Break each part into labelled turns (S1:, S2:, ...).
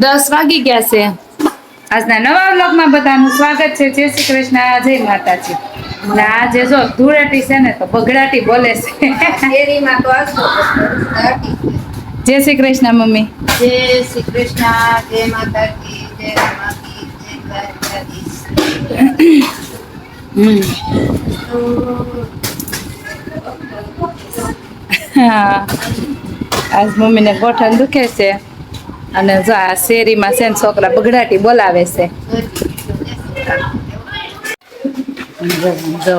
S1: દસ વાગી ગયા છે. આજના નવા બ્લોગમાં બધાનું સ્વાગત છે. જય શ્રી કૃષ્ણ જય માતાજી. ને આજે જો ધૂળાટી છે ને તો બગડાટી બોલે છે.
S2: શેરીમાં તો
S1: જય શ્રી કૃષ્ણ મમ્મી.
S2: જય શ્રી કૃષ્ણ જય માતાજી જય દ્વારકાધીશ.
S1: હા. આજ મમ્મીને ગોઠણ દુખે છે. અને જો આ શેરીમાં છે ને છોકરા બગડાટી બોલાવે છે. જો,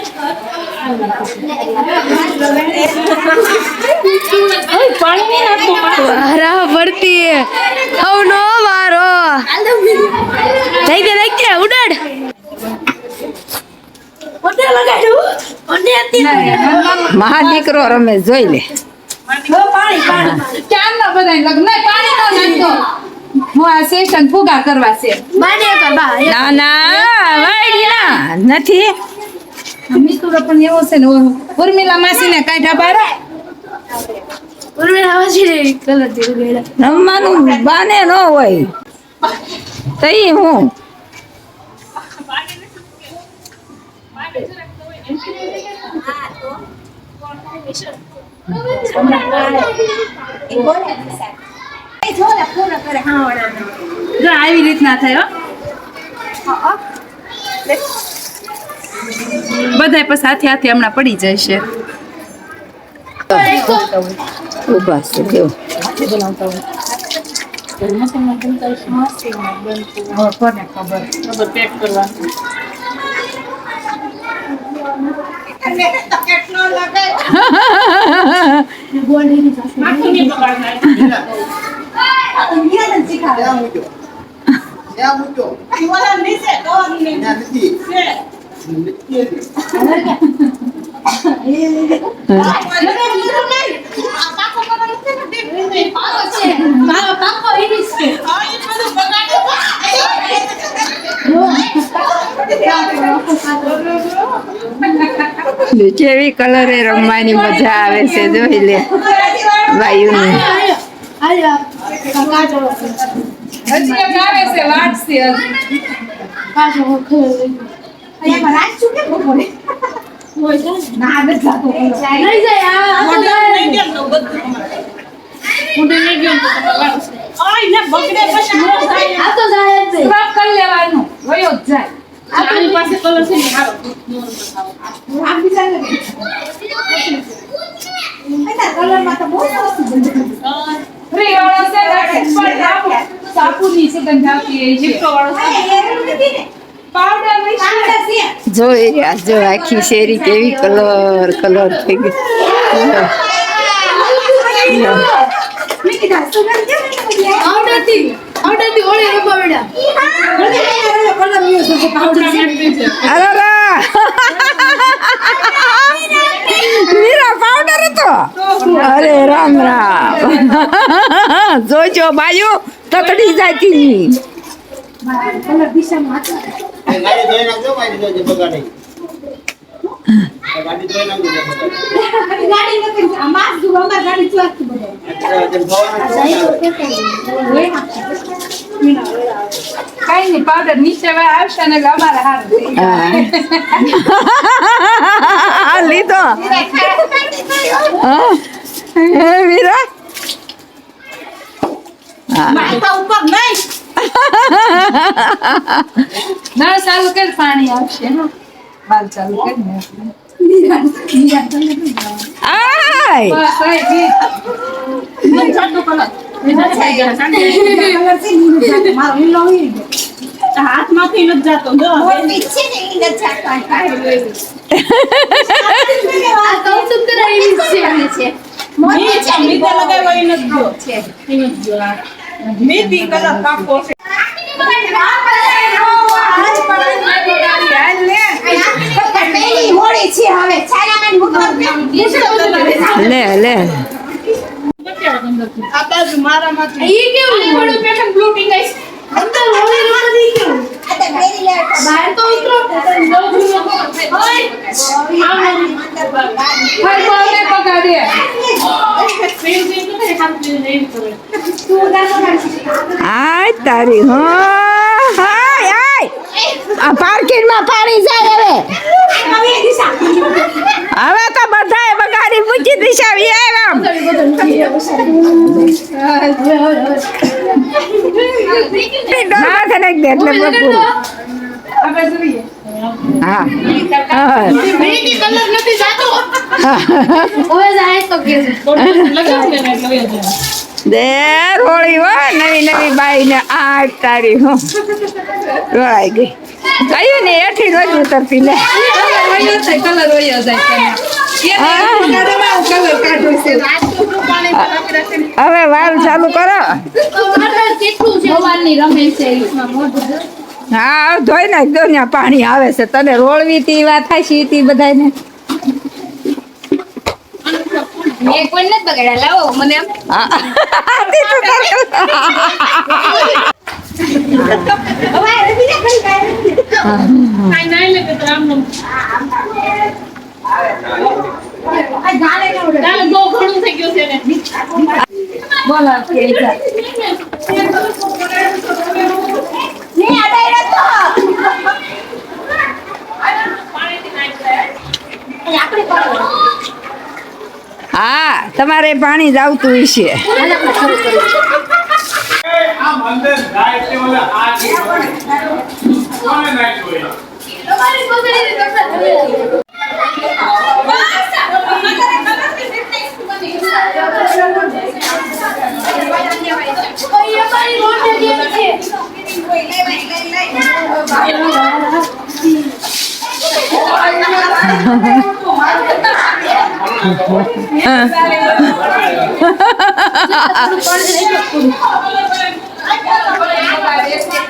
S3: વારા પડતી હવનો વારો. લઈ દે લઈ દે ઉડાડ.
S2: મહા દીકરો રમે જોઈ લે.
S1: નો નાખતો હું પણ એવો છે
S2: ને ઉર્મિલા માસી ને નથી
S1: પાડે. ઉર્મિલા માસી ને કલર કાઢ્યા
S2: રમવાનું બાને ન હોય. તઈ હું?
S1: આવી રીતના થાય હો. બધાય પછી હાથે હાથે હમણાં પડી જશે
S2: ઊભા છે જો. કેવી કલરે રમવાની મજા આવે છે જોઈ લે. વાયુની.
S1: હજી આવે છે વાટશે હજી. સ્ક્રબ કરી લેવાનું. વયો જ જાય. વાળો છે ને છે. આપો. સાબુની સુગંધ આવતી છે. પાવડર મિક્સ
S2: જોઈ રહ્યા જો આખી શેરી કેવી કલર કલર થઈ ગઈ! મીરા પાવડર હતો? અરે રામ રામ. જોજો બાયુ તકડી જાતી. ની
S4: ગાડી ધોઈ નાખજો મારી જોજે બગાડે ગાડી ધોઈ નાખજો બગાડે અચ્છા જેમ ધોવાના છે ને
S1: કઈ નહીં પાવડર નીચે આવશે ને અમારે હારું
S2: લીધો. ઉપર નહીં.
S1: ના ચાલુ કર પાણી આવશે હો. બાલ ચાલુ કર ને.
S5: હાથમાંથી નથી જાતો
S3: છે.
S5: મીઠે લગાવ્યો એ નથી જો. મીઠી કલર કાપો છે?
S2: લે લે.
S5: આ બાજુ મારામાંથી.
S3: ઈ કેવું થોડું પેટર્ન બ્લુ પિંક અંદર હોળી નો કેવું? બહાર તો ઉતરો. ઓય.
S1: હાલ બોલને પગાડે
S2: આય તારી હો. આ પાર્કિંગમાં પાણી જાય હવે. હવે તો બધાએ બગાડી મૂકી દિશાવી આવ્યા ના તને દે એટલે
S1: બધું
S2: હા.
S3: નથી.
S2: દે રોળી હો નવી નવી બાઈ ને આ તારી હો. રોળાઈ ગઈ. કયું ને એઠી રોજ ઉતરતી લે હવે વાલ ચાલુ કરો. હા ધોઈ નાખ દો ને પાણી આવે છે. તને રોળવી તી વાત થાય છે તી બધાને
S3: મેં કોઈ નથી બગાડ્યા લાવો મને
S2: હા તમારે પાણી જ આવતું હશે.
S6: આમ અંદર જાય એટલે ઓલા આ જે કોને નાખ્યું હોય
S3: તમારી બગાડી
S4: પાણીના તળે દઈ દેજો.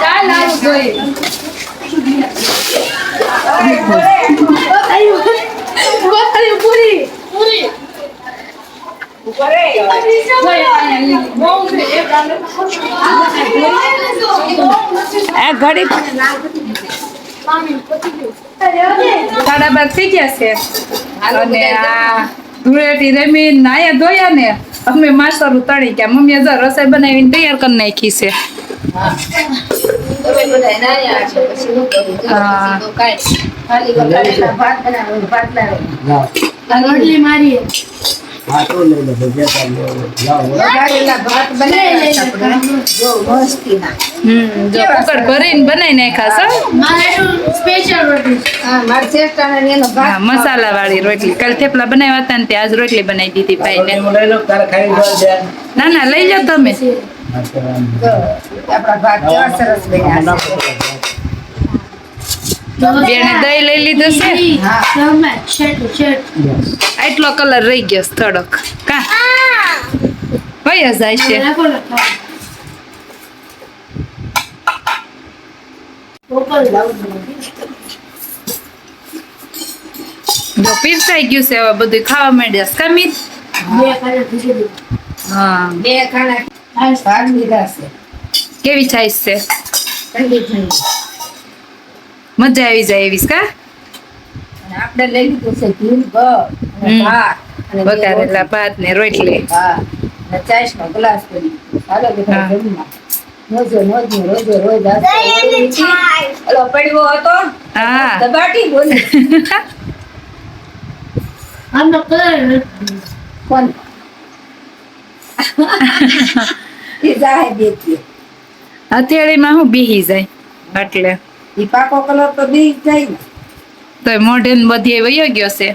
S1: ચાલ આવું જોઈએ
S3: પૂરી
S5: પૂરી
S2: એ ઘડી
S1: સાડા બાર થઈ ગયા છે. અને આ ધૂળેટી રમી નાયા ધોયા ને અમે માસ્તરું તળી ગયા. મમ્મીએ જો રસોઈ બનાવીને તૈયાર કરી નાખી છે. હા.
S3: રોટલી મારી
S4: હા, તો લઈ લે. ભજીયા ચાલી લાવો.
S1: હમ જો કુકર ભરીને બનાવી નાખ્યા છો?
S3: મારે સ્પેશિયલ રોટલી?
S1: હા મસાલા વાળી રોટલી. કાલ થેપલા બનાવ્યા હતા ને તે આજ રોટલી બનાવી દીધી ભાઈ
S4: ને લઈ લો, તારે ખાઈ જોવા છે.
S1: ના ના લઈ જાઓ તમે.
S4: હા, તો આમ. નાખો.
S1: બેને દહીં લઈ લીધું છે? આટલો કલર રહી ગયો થોડોક. કા? વયો જાય છે. પીરસાઈ ગયું છે હવે બધું ખાવા માંડ્યા
S3: બે ખાના દીધું
S1: હા. કેવી છાઈસ છે? મજા આવી જાય એવી કા?
S2: આપણે લઈ લીધું છે ઘી ભાત. અને
S1: વઘારેલા ભાત ને રોટલી.
S2: હા. અને ચાસનો ગ્લાસ કરી. હાલો બધા જમવા. રોજો રોજ રોજો રોજ આ તો ઓલી હતી. ઓલો પડવો હતો?
S1: હા.
S2: દબાટી બોલી.
S3: આમનો કલર
S2: કોણ? એ જાહે દેતી
S1: હથેળીમાં હું બીહી જાય એટલે.
S2: ઈ પાકો કલર તો બી જાય ને.
S1: તો મોઢે ને બધી વયો ગયો છે?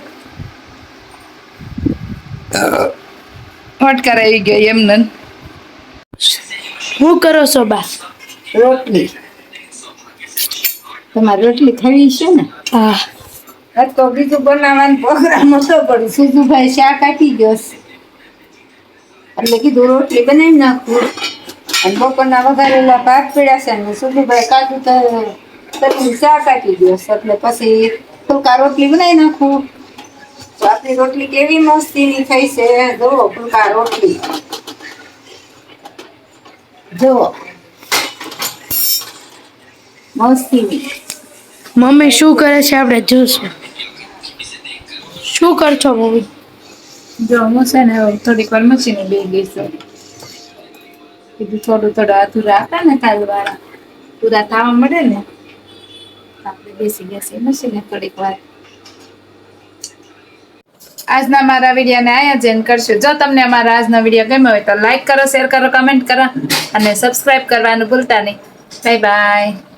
S1: ફટકાર આવી ગયો એમને
S3: શું કરો છો બા?
S2: રોટલી. તમારે રોટલી ખાવી છે ને?
S3: હા.
S2: આ તો બીજું બનાવવાનો પ્રોગ્રામ હતો પણ સુજુભાઈ શાક આપી ગયો છે. એટલે કીધું રોટલી બનાવી નાખું. અને બપોરના વઘારેલા ભાત પીડ્યા છે ને સુજુભાઈ કાજુ તો તરીને શાક આપી એટલે પછી ફુલકા રોટલી બનાવી નાખું. તો આપણી રોટલી કેવી મસ્તીની થઈ છે. જુઓ ફુલકા રોટલી. જુઓ. મસ્તીની.
S3: મમ્મી શું કરે છે આપણે? જોશું શું કરશો મમ્મી?
S1: જો હું છે ને થોડીક વાર મશીને બે ગઈ છું. કીધું થોડું થોડું અધૂરા હતા ને કાલ વાળા પૂરા થવા મળે ને વાર. આજના મારા વિડીયોને અહીંયા જ end કરશું. જો તમને અમારા આજનો વીડિયો ગમ્યો હોય તો લાઈક કરો શેર કરો કમેન્ટ કરો અને સબસ્ક્રાઇબ કરવાનું ભૂલતા નહીં. Bye bye